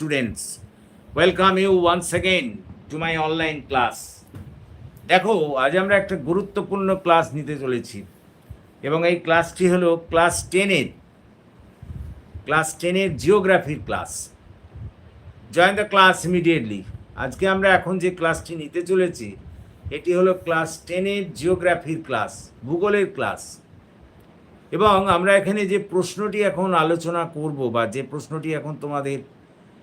students welcome you once again to my online class দেখো, আজ আমরা একটা গুরুত্বপূর্ণ ক্লাস নিতে চলেছি। এবং এই ক্লাসটি হলো ক্লাস টেনের ক্লাস টেনের জিওগ্রাফির class join the class immediately আজকে আমরা এখন যে ক্লাসটি নিতে চলেছি, এটি হলো ক্লাস টেনের জিওগ্রাফির ক্লাস ভূগোলের ক্লাস এবং আমরা এখানে যে প্রশ্নটি এখন আলোচনা করব বা যে প্রশ্নটি এখন তোমাদের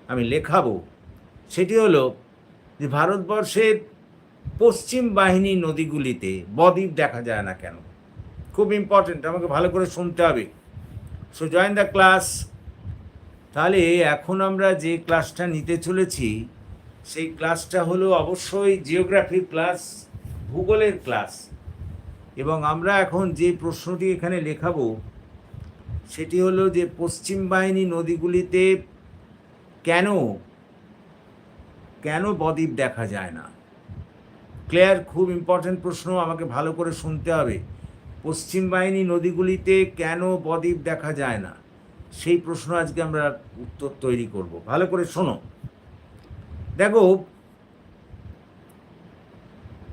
আমি লেখাবো। সেটি হলো যে ভারতবর্ষের পশ্চিম বাহিনী নদীগুলিতে বদ্বীপ দেখা যায় না কেন? খুব ইম্পর্টেন্ট আমাকে ভালো করে শুনতে হবে। সো জয়েন দ্য ক্লাস তাহলে এখন আমরা যে ক্লাসটা নিতে চলেছি, সেই ক্লাসটা হলো অবশ্যই জিওগ্রাফির ক্লাস ভূগোলের ক্লাস এবং আমরা এখন যে প্রশ্নটি এখানে লেখাবো, সেটি হলো যে পশ্চিম বাহিনী নদীগুলিতে কেন? কেন বদ্বীপ দেখা যায় না? ক্লিয়ার, খুব ইম্পর্ট্যান্ট প্রশ্ন, আমাকে ভালো করে শুনতে হবে। পশ্চিম বাহিনী নদীগুলিতে কেন বদ্বীপ দেখা যায় না? সেই প্রশ্ন আজকে আমরা উত্তর তৈরি করব। ভালো করে শোনো। দেখো,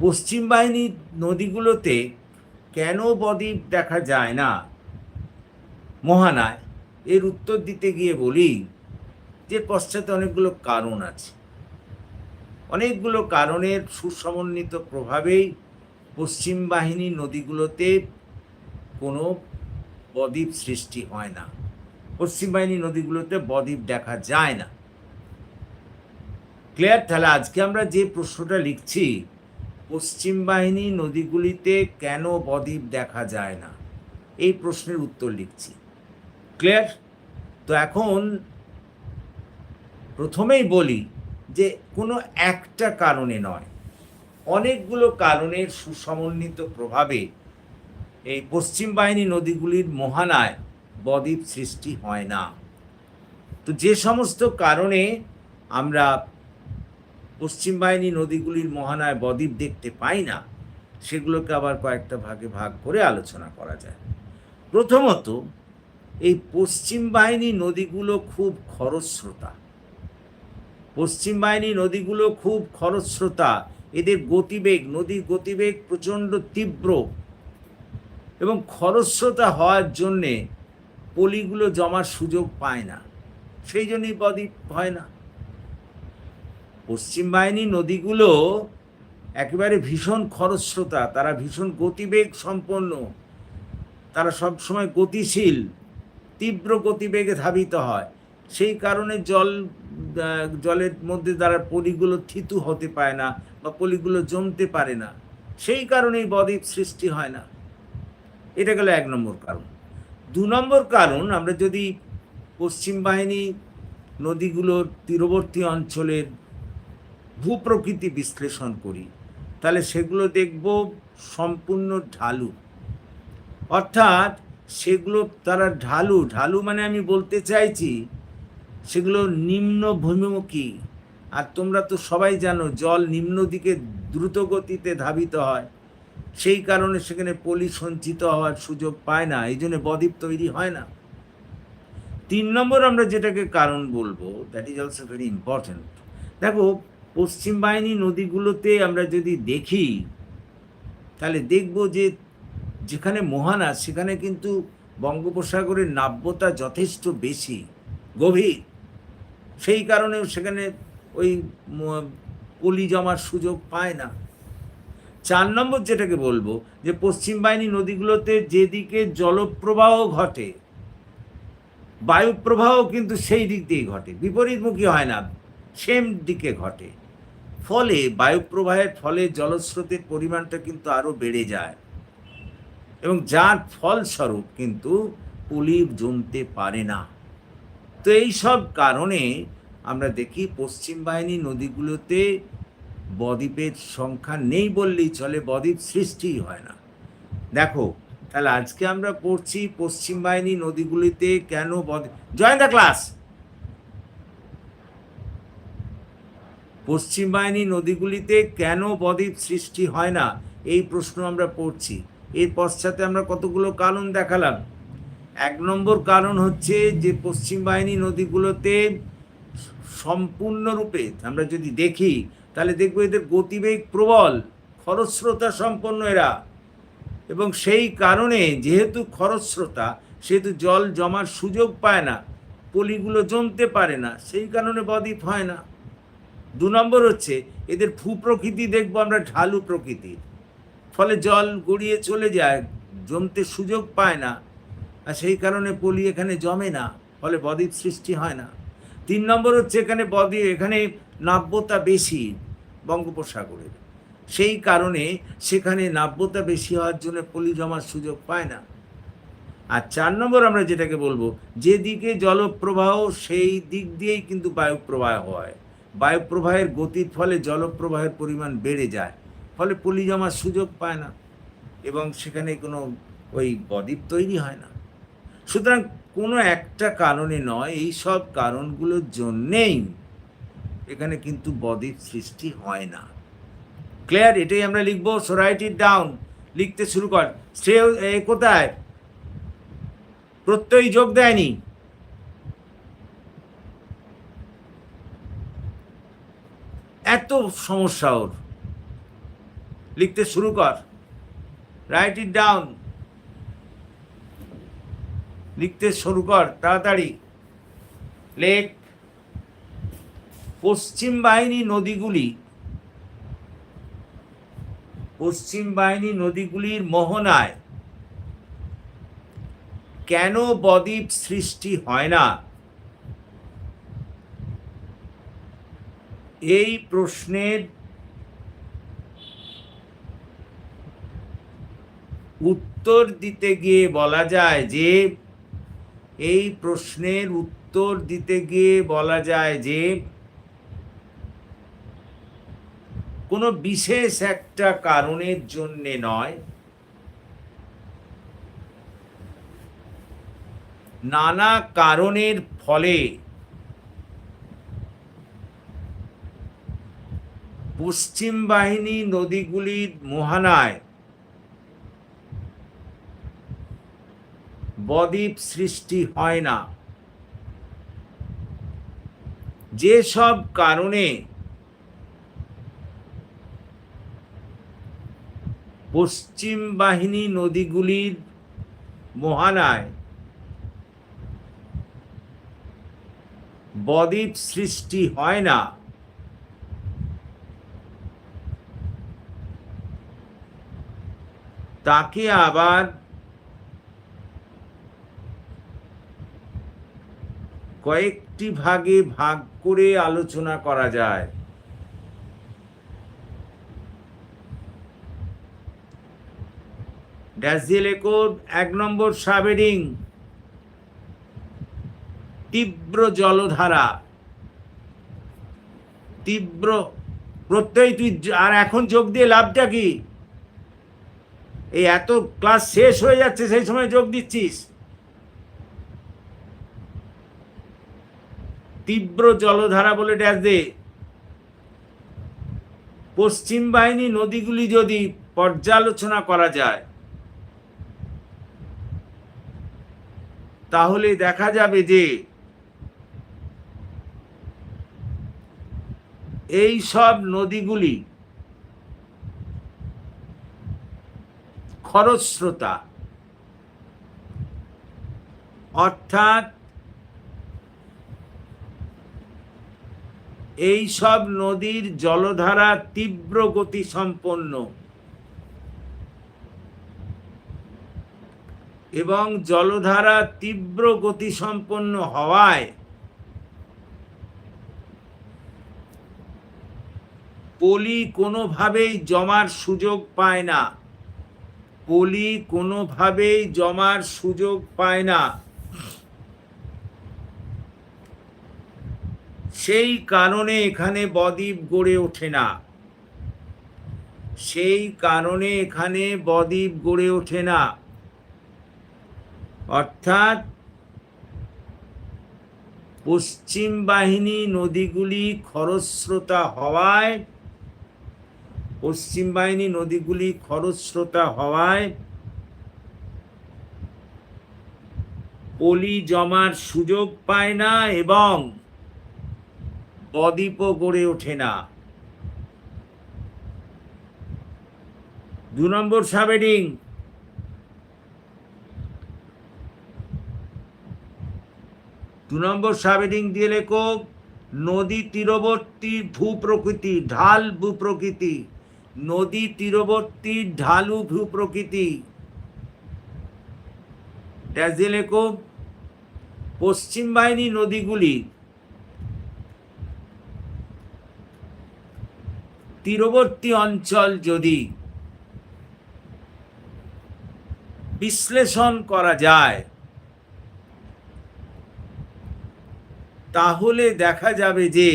পশ্চিম বাহিনী নদীগুলোতে কেন বদ্বীপ দেখা যায় না? মহানায়, এর উত্তর দিতে গিয়ে বলি যে পশ্চাতে অনেকগুলো কারণ আছে। অনেকগুলো কারণের সুসমন্বিত প্রভাবেই পশ্চিম বাহিনী নদীগুলোতে কোনো বদ্বীপ সৃষ্টি হয় না। পশ্চিম বাহিনী নদীগুলোতে বদ্বীপ দেখা যায় না। ক্লিয়ার? তাহলে আজকে আমরা যে প্রশ্নটা লিখছি, পশ্চিম বাহিনী নদীগুলিতে কেন বদ্বীপ দেখা যায় না? এই প্রশ্নের উত্তর লিখছি। ক্লিয়ার? তো এখন প্রথমেই বলি যে কোনো একটা কারণে নয়। অনেকগুলো কারণের সুসমন্বিত প্রভাবে এই পশ্চিম বাহিনী নদীগুলির মোহানায় বদ্বীপ সৃষ্টি হয় না। তো যে সমস্ত কারণে আমরা পশ্চিম বাহিনী নদীগুলির মহানায় বদ্বীপ দেখতে পাই না, সেগুলোকে আবার কয়েকটা ভাগে ভাগ করে আলোচনা করা যায়। প্রথমত, এই পশ্চিম বাহিনী নদীগুলো খুব খরস্রোতা। পশ্চিম বাহিনী নদীগুলো খুব খরস্রোতা। এদের গতিবেগ, নদীর গতিবেগ প্রচণ্ড তীব্র। এবং খরস্রোতা হওয়ার জন্যে পলিগুলো জমার সুযোগ পায় না। সেই জন্যই বদ্বীপ হয় না। পশ্চিম বাহিনী নদীগুলো একেবারে ভীষণ খরস্রোতা। তারা ভীষণ গতিবেগ সম্পন্ন। তারা সবসময় গতিশীল, তীব্র গতিবেগে ধাবিত হয়। সেই কারণে জল জলের মধ্যে দ্বারা পলিগুলো থিতু হতে পারে না বা পলিগুলো জমতে পারে না। সেই কারণেই বদ্বীপ সৃষ্টি হয় না। এটা গেল এক নম্বর কারণ। দু নম্বর কারণ, আমরা যদি পশ্চিম বাহিনী নদীগুলোর তীরবর্তী অঞ্চলের ভূপ্রকৃতি বিশ্লেষণ করি, তাহলে সেগুলো দেখব সম্পূর্ণ ঢালু। অর্থাৎ সেগুলো তারা ঢালু ঢালু মানে আমি বলতে চাইছি সেগুলো নিম্ন ভূমিমুখী। আর তোমরা তো সবাই জানো, জল নিম্ন দিকে দ্রুত গতিতে ধাবিত হয়। সেই কারণে সেখানে পলি সঞ্চিত হওয়ার সুযোগ পায় না, এই জন্য বদ্বীপ তৈরি হয় না। তিন নম্বর আমরা যেটাকে কারণ বলব that is also very important দেখো, পশ্চিম বাহিনী নদীগুলোতে আমরা যদি দেখি, তাহলে দেখব যে যেখানে মোহানা সেখানে কিন্তু বঙ্গোপসাগরের নাব্যতা যথেষ্ট বেশি, গভীর। সেই কারণেও সেখানে ওই পলি জমার সুযোগ পায় না। চার নম্বর যেটাকে বলব, যে পশ্চিম বাহিনী নদীগুলোতে যেদিকে জলপ্রবাহ ঘটে, বায়ুপ্রবাহ কিন্তু সেই দিক দিয়েই ঘটে। বিপরীতমুখী হয় না, সেম দিকে ঘটে। ফলে বায়ুপ্রবাহের ফলে জলস্রোতের পরিমাণটা কিন্তু আরও বেড়ে যায়। এবং যার ফলস্বরূপ কিন্তু পলি জমতে পারে না। তো এই সব কারণে আমরা দেখি পশ্চিম বাহিনী নদীগুলোতে বদ্বীপের সংখ্যা নেই বললেই চলে, বদ্বীপ সৃষ্টিই হয় না। দেখো, তাহলে আজকে আমরা পড়ছি পশ্চিম বাহিনী নদীগুলিতে কেন জয়েন দ্য ক্লাস পশ্চিম বাহিনী নদীগুলিতে কেন বদ্বীপ সৃষ্টি হয় না? এই প্রশ্ন আমরা পড়ছি। এর পশ্চাতে আমরা কতগুলো কারণ দেখালাম। এক নম্বর কারণ হচ্ছে যে পশ্চিম বাহিনী নদীগুলোতে সম্পূর্ণরূপে আমরা যদি দেখি, তাহলে দেখব এদের গতিবেগ প্রবল, খরস্রোতা সম্পন্ন এরা। এবং সেই কারণে যেহেতু খরস্রোতা, সেহেতু জল জমার সুযোগ পায় না, পলিগুলো জমতে পারে না, সেই কারণে বদ্বীপ হয় না। দু নম্বর হচ্ছে এদের ভূপ্রকৃতি দেখব আমরা, ঢালু প্রকৃতির। ফলে জল গড়িয়ে চলে যায়, জমতে সুযোগ পায় না আর সেই কারণে পলি এখানে জমে না, ফলে বদ্বীপ সৃষ্টি হয় না। তিন নম্বর হচ্ছে এখানে বদ্বীপ, এখানে নাব্যতা বেশি বঙ্গোপসাগরের। সেই কারণে সেখানে নাব্যতা বেশি হওয়ার জন্য পলি জমার সুযোগ পায় না। আর চার নম্বর আমরা যেটাকে বলব যেদিকে জলপ্রবাহ, সেই দিক দিয়েই কিন্তু বায়ুপ্রবাহ হয়। বায়ুপ্রবাহের গতির ফলে জলপ্রবাহের পরিমাণ বেড়ে যায়, ফলে পলি জমার সুযোগ পায় না। এবং সেখানে কোনো ওই বদ্বীপ তৈরি হয় না। সুতরাং কোনো একটা কারণে নয়, এই সব কারণগুলোর জন্যেই এখানে কিন্তু বদ্বীপ সৃষ্টি হয় না। ক্লিয়ার? এটাই আমরা লিখব। সো রাইট ইট ডাউন লিখতে শুরু কর। সে কোথায়? প্রত্যয় যোগ দেয়নি। এত সমস্যা ওর। লিখতে শুরু কর। রাইট ইট ডাউন লিখতে শুরু কর, তাড়াতাড়ি। লেখ পশ্চিম বাহিনী নদীগুলি। পশ্চিম বাহিনী নদীগুলির মোহনায়। কেন বদ্বীপ সৃষ্টি হয় না? এই প্রশ্নের উত্তর দিতে গিয়ে বলা যায় যে এই প্রশ্নের উত্তর দিতে গিয়ে বলা যায় যে, কোনো বিশেষ একটা কারণের জন্যে নয়। নানা কারণের ফলে পশ্চিম বাহিনী নদীগুলির মোহানায় বদ্বীপ সৃষ্টি হয় না। যেসব কারণে পশ্চিম বাহিনী নদীগুলির মোহানায় বদ্বীপ সৃষ্টি হয় না। তাকে আবার কয়েকটি ভাগে ভাগ করে আলোচনা করা যায়। দিয়ে এক নম্বর সাবেডিং তীব্র জলধারা। তীব্র প্রত্যয় তুই আর এখন যোগ দিয়ে লাভটা কি? এই এত ক্লাস শেষ হয়ে যাচ্ছে, সেই সময় যোগ দিচ্ছিস। তীব্র জলধারা বলে ড্যাশ দে পশ্চিম বাহিনী নদীগুলি যদি পর্যালোচনা করা যায়, তাহলে দেখা যাবে যে এই সব নদীগুলি খরস্রোতা। অর্থাৎ এই সব নদীর জলধারা তীব্র গতি সম্পন্ন এবং জলধারা তীব্র গতি সম্পন্ন হওয়ায় পলি কোনোভাবেই জমার সুযোগ পায় না। পলি কোনোভাবেই জমার সুযোগ পায় না। সেই কারণে এখানে বদ্বীপ গড়ে ওঠে না। সেই কারণে এখানে বদ্বীপ গড়ে ওঠে না। অর্থাৎ পশ্চিম বাহিনী নদীগুলি খরস্রোতা হওয়ায়, পশ্চিম বাহিনী নদীগুলি খরস্রোতা হওয়ায় পলি জমার সুযোগ পায় না এবং বদ্বীপও গড়ে ওঠে না। দু নম্বর সাবেডিং দু নম্বর সাবেডিং দিয়ে লেখো, নদী তীরবর্তী ভূপ্রকৃতি, ঢাল ভূপ্রকৃতি। নদী তীরবর্তী, ঢালু ভূপ্রকৃতি। দিয়ে লেখো, পশ্চিম বাহিনী নদীগুলি তীরবর্তী অঞ্চল যদি বিশ্লেষণ করা যায়, তাহলে দেখা যাবে যে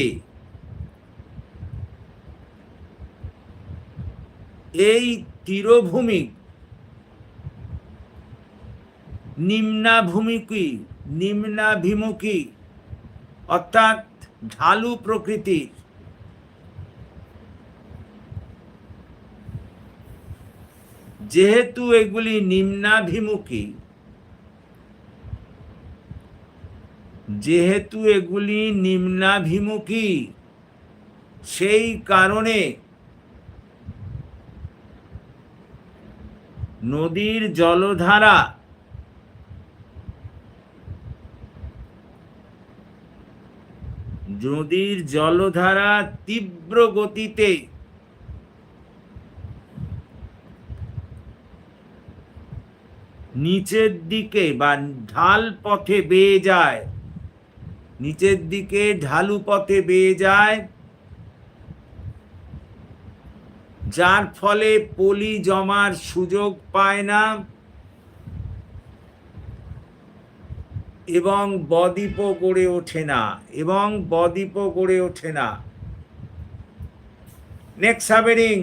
এই তীরভূমি নিম্নাভূমিকী, নিম্নাভিমুখী, অর্থাৎ ঢালু প্রকৃতির যেহেতু এগুলি নিম্নাভিমুখী যেহেতু এগুলি নিম্নাভিমুখী সেই কারণে নদীর জলধারা নদীর জলধারা তীব্র গতিতে নিচের দিকে বা ঢাল পথে বেয়ে যায়। নিচের দিকে ঢালু পথে বেয়ে যায়। যার ফলে পলি জমার সুযোগ পায় না এবং বদ্বীপও গড়ে ওঠে না, এবং বদ্বীপও গড়ে ওঠে না। নেক্সট সাবেরিং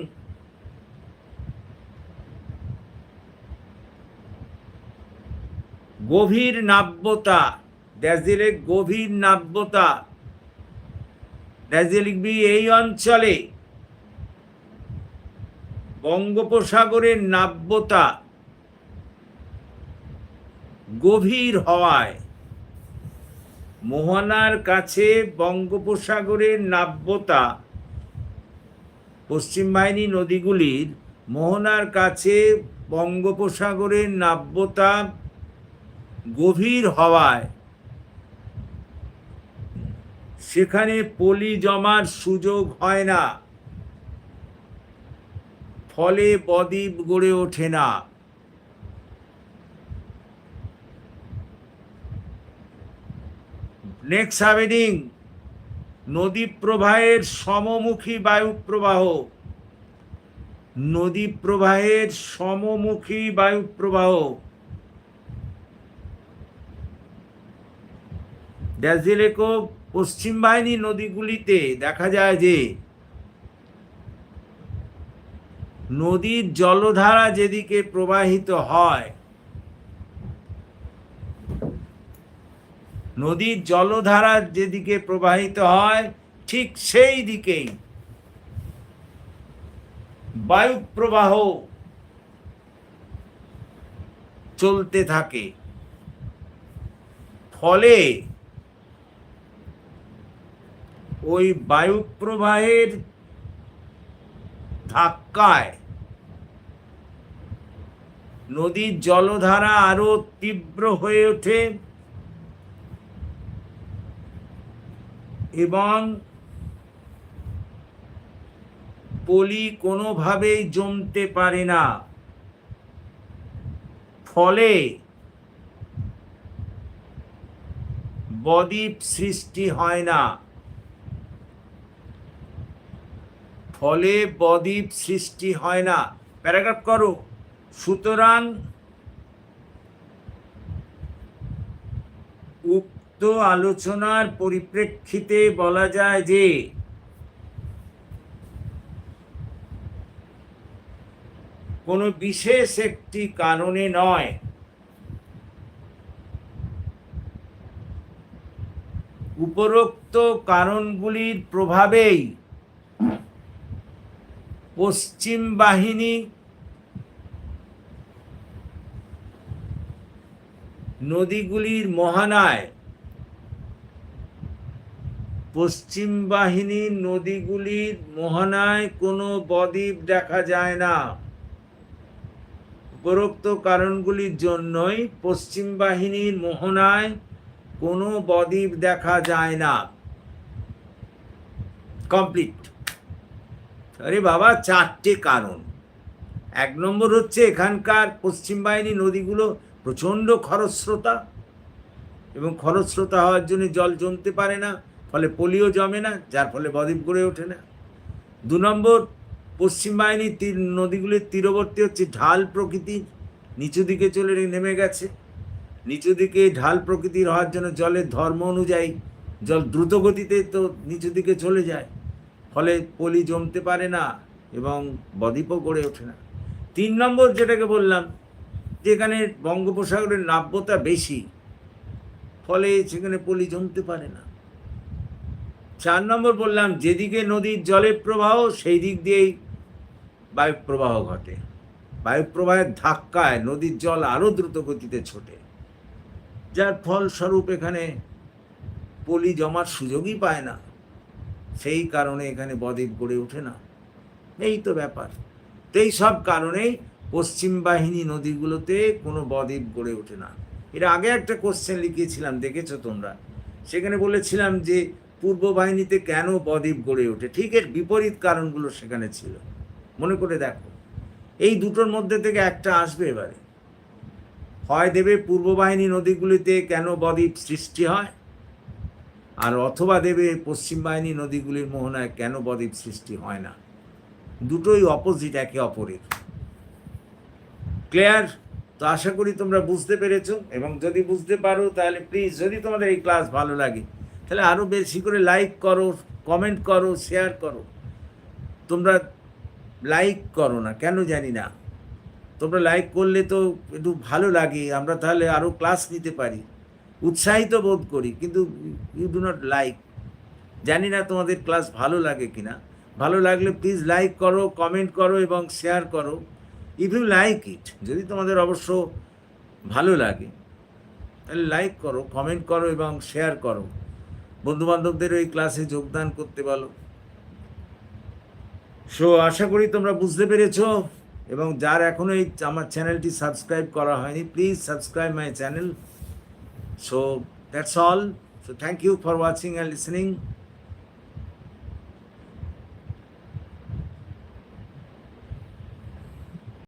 গভীর নাব্যতা। ড্যাশ দিয়ে গভীর নাব্যতা। ড্যাশ দিয়ে লিখবি এই অঞ্চলে বঙ্গোপসাগরের নাব্যতা গভীর হওয়ায় মোহনার কাছে বঙ্গোপসাগরের নাব্যতা, পশ্চিম বাহিনী নদীগুলির মোহনার কাছে বঙ্গোপসাগরের নাব্যতা গভীর হওয়ায়। সেখানে পলি জমার সুযোগ হয় না। ফলে বদ্বীপ গড়ে ওঠে না। নেক্সট সাবেডিং নদী প্রবাহের সমমুখী বায়ু প্রবাহ নদী প্রবাহের সমমুখী বায়ু প্রবাহ ড্যাজিলেকো পশ্চিম বাহিনী নদীগুলিতে দেখা যায় যে নদীর জলধারা যেদিকে প্রবাহিত হয়, নদীর জলধারা যেদিকে প্রবাহিত হয়, ঠিক সেই দিকেই বায়ু প্রবাহ চলতে থাকে। ফলে ওই বায়ু প্রবাহের ধাক্কায় নদীর জলধারা আরও তীব্র হয়ে ওঠে এবং পলি কোনোভাবেই জমতে পারে না। ফলে বদ্বীপ সৃষ্টি হয় না। ফলে বদ্বীপ সৃষ্টি হয় না। প্যারাগ্রাফ করো। সুতরাং উক্ত আলোচনার পরিপ্রেক্ষিতে বলা যায় যে কোনো বিশেষ একটি কারণে নয়। উপরোক্ত কারণগুলির প্রভাবেই পশ্চিম বাহিনী, নদীগুলির মহানায়। পশ্চিম বাহিনীর নদীগুলির মোহনায় কোনো বদ্বীপ দেখা যায় না। উপরোক্ত কারণগুলির জন্যই পশ্চিম বাহিনীর মোহনায় কোনো বদ্বীপ দেখা যায় না। কমপ্লিট। আরে বাবা, চারটে কারণ। এক নম্বর হচ্ছে এখানকার পশ্চিম বাহিনী নদীগুলো প্রচণ্ড খরস্রোতা এবং খরস্রোতা হওয়ার জন্য জল জমতে পারে না, ফলে পলিও জমে না, যার ফলে বদ্বীপ গড়ে ওঠে না। দু নম্বর, পশ্চিম বাহিনীর তীর, নদীগুলির তীরবর্তী হচ্ছে ঢাল প্রকৃতির নিচু দিকে চলে নেমে গেছে। নিচু দিকে ঢাল প্রকৃতির হওয়ার জন্য জলের ধর্ম অনুযায়ী, জল দ্রুত গতিতে তো নিচু দিকে চলে যায়। ফলে পলি জমতে পারে না এবং বদ্বীপও গড়ে ওঠে না। তিন নম্বর যেটাকে বললাম, যে এখানে বঙ্গোপসাগরের নাব্যতা বেশি, ফলে সেখানে পলি জমতে পারে না। চার নম্বর বললাম, যেদিকে নদীর জলের প্রবাহ, সেই দিক দিয়েই বায়ু প্রবাহ ঘটে। বায়ু প্রবাহের ধাক্কায় নদীর জল আরও দ্রুত গতিতে ছোটে। যার ফলস্বরূপ এখানে পলি জমার সুযোগই পায় না। সেই কারণে এখানে বদ্বীপ গড়ে ওঠে না। এই তো ব্যাপার। তো এই সব কারণেই পশ্চিম বাহিনী নদীগুলোতে কোনো বদ্বীপ গড়ে ওঠে না। এর আগে একটা কোশ্চেন লিখিয়েছিলাম, দেখেছ তোমরা? সেখানে বলেছিলাম যে, পূর্ব বাহিনীতে কেন বদ্বীপ গড়ে ওঠে? ঠিক এর বিপরীত কারণগুলো সেখানে ছিল। মনে করে দেখো, এই দুটোর মধ্যে থেকে একটা আসবে এবারে। হয় দেবে পূর্ব বাহিনী নদীগুলিতে কেন বদ্বীপ সৃষ্টি হয়? আর অথবা দেবে পশ্চিম বাহিনী নদীগুলির মোহনায় কেন বদ্বীপ সৃষ্টি হয় না? দুটোই অপোজিট একে অপরের। ক্লিয়ার তো আশা করি তোমরা বুঝতে পেরেছ, এবং যদি বুঝতে পারো, তাহলে প্লিজ যদি তোমাদের এই ক্লাস ভালো লাগে, তাহলে আরও বেশি করে লাইক করো কমেন্ট করো শেয়ার করো। তোমরা লাইক করো না, কেন জানি না। তোমরা লাইক করলে তো একটু ভালো লাগে, আমরা তাহলে আরও ক্লাস নিতে পারি। উৎসাহিত বোধ করি, কিন্তু ইউ ডু নট লাইক জানি না তোমাদের ক্লাস ভালো লাগে কিনা। ভালো লাগলে প্লিজ লাইক করো কমেন্ট করো এবং শেয়ার করো। ইফ ইউ লাইক ইট যদি তোমাদের অবশ্য ভালো লাগে, তাহলে লাইক করো কমেন্ট করো এবং শেয়ার করো। বন্ধুবান্ধবদের ওই ক্লাসে যোগদান করতে বলো। সো আশা করি তোমরা বুঝতে পেরেছ এবং যার এখনও এই আমার চ্যানেলটি সাবস্ক্রাইব করা হয়নি please subscribe my channel So that's all. So thank you for watching and listening.